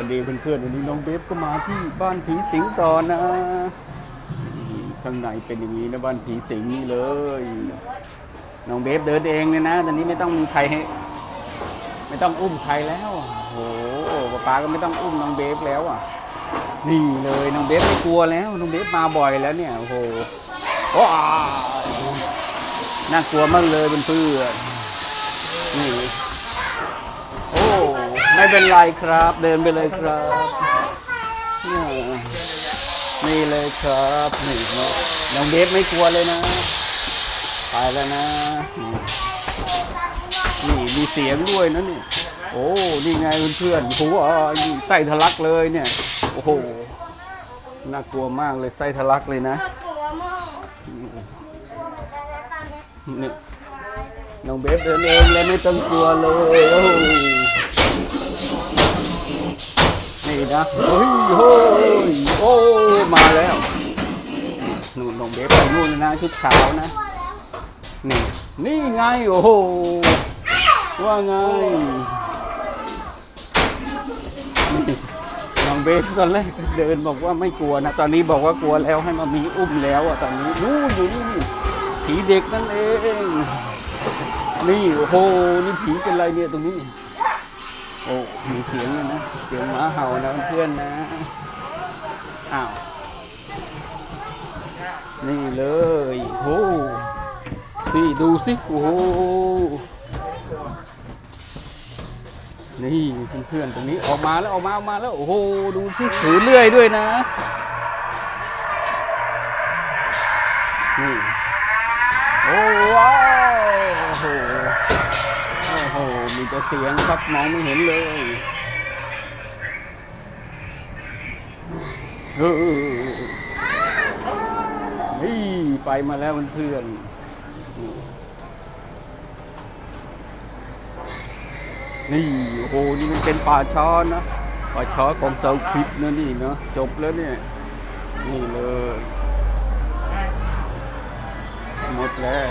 วันดีเพื่อนๆวันนี้น้องเบฟก็มาที่บ้านผีสิงต่อนะข้างในเป็นอย่างนี้นะบ้านผีสิงนี่เลย น้องเบฟเดินเองเลยนะ ตอนนี้ไม่ต้องมีใครให้ ไม่ต้องอุ้มใครแล้วโอ้โหป๊าป๊าก็ไม่ต้องอุ้มน้องเบฟแล้วอะ นี่เลยน้องเบฟไม่กลัวแล้วน้องเบฟมาบ่อยแล้วเนี่ยโอ้โหน่ากลัวมากเลยเพื่อนๆ ไม่เป็นไรครับ เดินไปเลยครับเนี่ยนี่เลยครับนี่เนาะน้องเบฟไม่กลัวเลยนะไปแล้วนะ นี่นี่มีเสียงด้วยนะนี่โอ้นี่ไงเพื่อนๆโอ้โหไส้ทะลักเลยเนี่ย โอ้โหน่ากลัวมากเลยไส้ทะลักเลยนะน่ากลัวมากนี่น้องเบฟเดินเองเลยไม่ต้องกลัวเลยโอ้โห นะเฮ้ยโอ้ยโอ้มาแล้วนู่นน้องเบฟไปนู่นเลยนะชุดขาวนะนี่นี่ไงโอ้โหว่าไงน้องเบฟตอนแรกเดินบอกว่าไม่กลัวนะตอนนี้บอกว่ากลัวแล้วให้มามีอุ้มแล้วอะตอนนี้นู่นอยู่นี่ผีเด็กนั่นเองนี่โอ้โหนี่ผีเป็นไรเนี่ยตรงนี้ อ้มีเสียงเลยนะ เสียงหมาเห่านะเพื่อนนะ อ้าว นี่เลยโอ้นี่ดูสิโอ้โหนี่เพื่อนๆตรงนี้ออกมาแล้วออกมาออกมาแล้ว โอ้โหดูสิถือเลื่อยด้วยนะนี่โอ้ว้าวโอ้โห เสียงครับมองไม่เห็นเลยเออนี่ไปมาแล้วเพื่อนนี่โอ้โหนี่มันเป็นป่าช้อนะป่าช้อของเซาคลิปนะนี่เนาะจบแล้วเนี่ย นี่เลย หมดแล้ว